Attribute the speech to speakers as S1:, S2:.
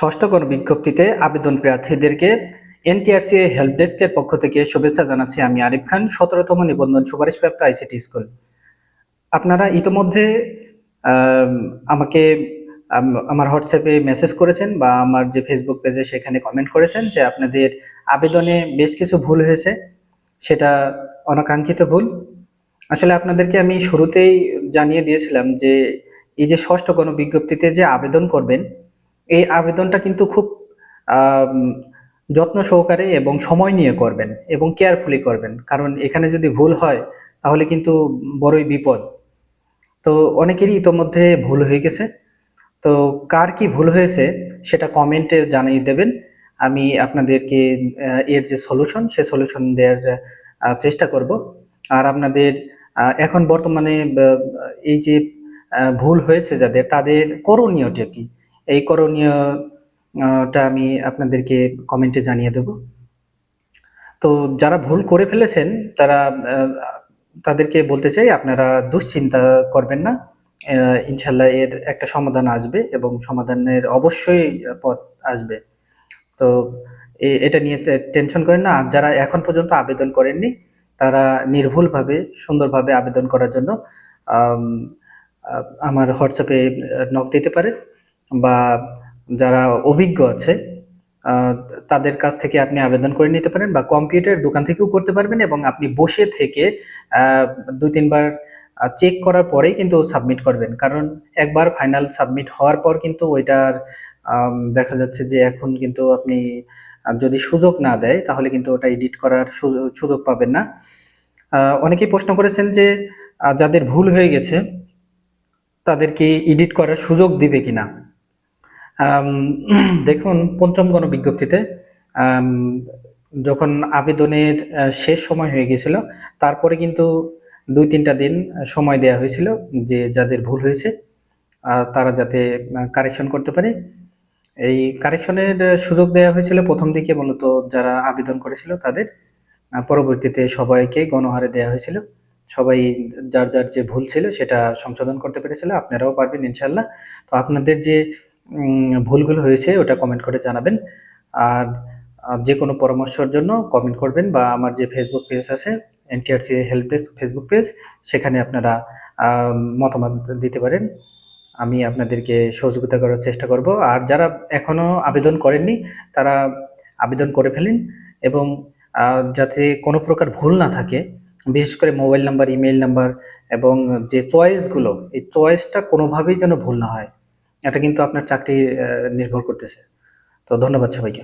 S1: ষষ্ঠ গণবিজ্ঞপ্তিতে আবেদন প্রার্থীদেরকে NTRC help ডেস্কের পক্ষ থেকে শুভেচ্ছা জানাচ্ছি আমি আরিফ খান, সতেরোতম নিবন্ধন সুপারিশপ্রাপ্ত আইসিটি স্কুল। আপনারা ইতোমধ্যে আমাকে আমার হোয়াটসঅ্যাপে মেসেজ করেছেন বা আমার যে ফেসবুক পেজে সেখানে কমেন্ট করেছেন যে আপনাদের আবেদনে বেশ কিছু ভুল হয়েছে, সেটা অনাকাঙ্ক্ষিত ভুল। আসলে আপনাদেরকে আমি শুরুতেই জানিয়ে দিয়েছিলাম যে এই যে ষষ্ঠ গণবিজ্ঞপ্তিতে যে আবেদন করবেন এই আবেদনটা কিন্তু খুব যত্ন সহকারে এবং সময় নিয়ে করবেন এবং কেয়ারফুলি করবেন। কারণ এখানে যদি ভুল হয়, তাহলে কিন্তু বড়ই বিপদ। তো অনেকেরই ইতোমধ্যে ভুল হয়ে গেছে। তো কার কি ভুল হয়েছে, সেটা কমেন্টে জানিয়ে দেবেন। আমি আপনাদেরকে এর যে সলিউশন সে সলিউশন দেওয়ার চেষ্টা করব। আর আপনাদের এখন বর্তমানে এই যে ভুল হয়েছে যাদের, তাদের করণীয়টা কি? এই করণীয় আহ, টা আমি আপনাদেরকে কমেন্টে জানিয়ে দেব। তো যারা ভুল করে ফেলেছেন তারা তাদেরকে বলতে চাই আপনারা দুশ্চিন্তা করবেন না। ইনশাল্লাহ এর একটা সমাধান আসবে এবং সমাধানের অবশ্যই পথ আসবে। তো এটা নিয়ে টেনশন করেন না। আর যারা এখন পর্যন্ত আবেদন করেননি তারা নির্ভুলভাবে সুন্দরভাবে আবেদন করার জন্য আমার হোয়াটসঅ্যাপে নক দিতে পারেন। বা যারা অভিজ্ঞ আছে তাদের কাছ থেকে আপনি আবেদন করে নিতে পারেন বা কম্পিউটার দোকান থেকেও করতে পারবেন এবং আপনি বসে থেকে দুই তিনবার চেক করার পরেই কিন্তু সাবমিট করবেন। কারণ একবার ফাইনাল সাবমিট হওয়ার পর কিন্তু ওইটার দেখা যাচ্ছে যে এখন কিন্তু আপনি যদি সুযোগ না দেয় তাহলে কিন্তু ওটা এডিট করার সুযোগ- পাবেন না। অনেকেই প্রশ্ন করেছেন যে যাদের ভুল হয়ে গেছে, তাদেরকে এডিট করার সুযোগ দিবে কিনা? দেখুন, পঞ্চম গণবিজ্ঞপ্তিতে যখন আবেদনের শেষ সময় হয়ে গেছিল, তারপরে কিন্তু দুই তিনটা দিন সময় দেওয়া হয়েছিল যে যাদের ভুল হয়েছে তারা যাতে কারেকশন করতে পারে। এই কারেকশনের সুযোগ দেওয়া হয়েছিল প্রথম দিকে মূলত যারা আবেদন করেছিল তাদের। পরবর্তীতে সবাইকে গণহারে দেওয়া হয়েছিল। সবাই যার যার যে ভুল ছিল সেটা সংশোধন করতে পেরেছিল। আপনারাও পারবেন ইনশাল্লাহ তো আপনাদের যে ভুলগুলো হয়েছে, ওটা কমেন্ট করে জানাবেন। আর যে কোনো পরামর্শের জন্য কমেন্ট করবেন বা আমার যে ফেসবুক পেজ আছে NTRC help desk Facebook page সেখানে আপনারা মতামত দিতে পারেন। আমি আপনাদেরকে সহযোগিতা করার চেষ্টা করব। আর যারা এখনও আবেদন করেননি, তারা আবেদন করে ফেলেন এবং যাতে কোনো প্রকার ভুল না থাকে, বিশেষ করে মোবাইল নাম্বার ইমেল নাম্বার এবং যে চয়েসগুলো এই চয়েসটা কোনোভাবেই যেন ভুল না হয়। এটা কিন্তু আপনার চাকরি নির্ভর করতেছে। তো ধন্যবাদ সবাইকে।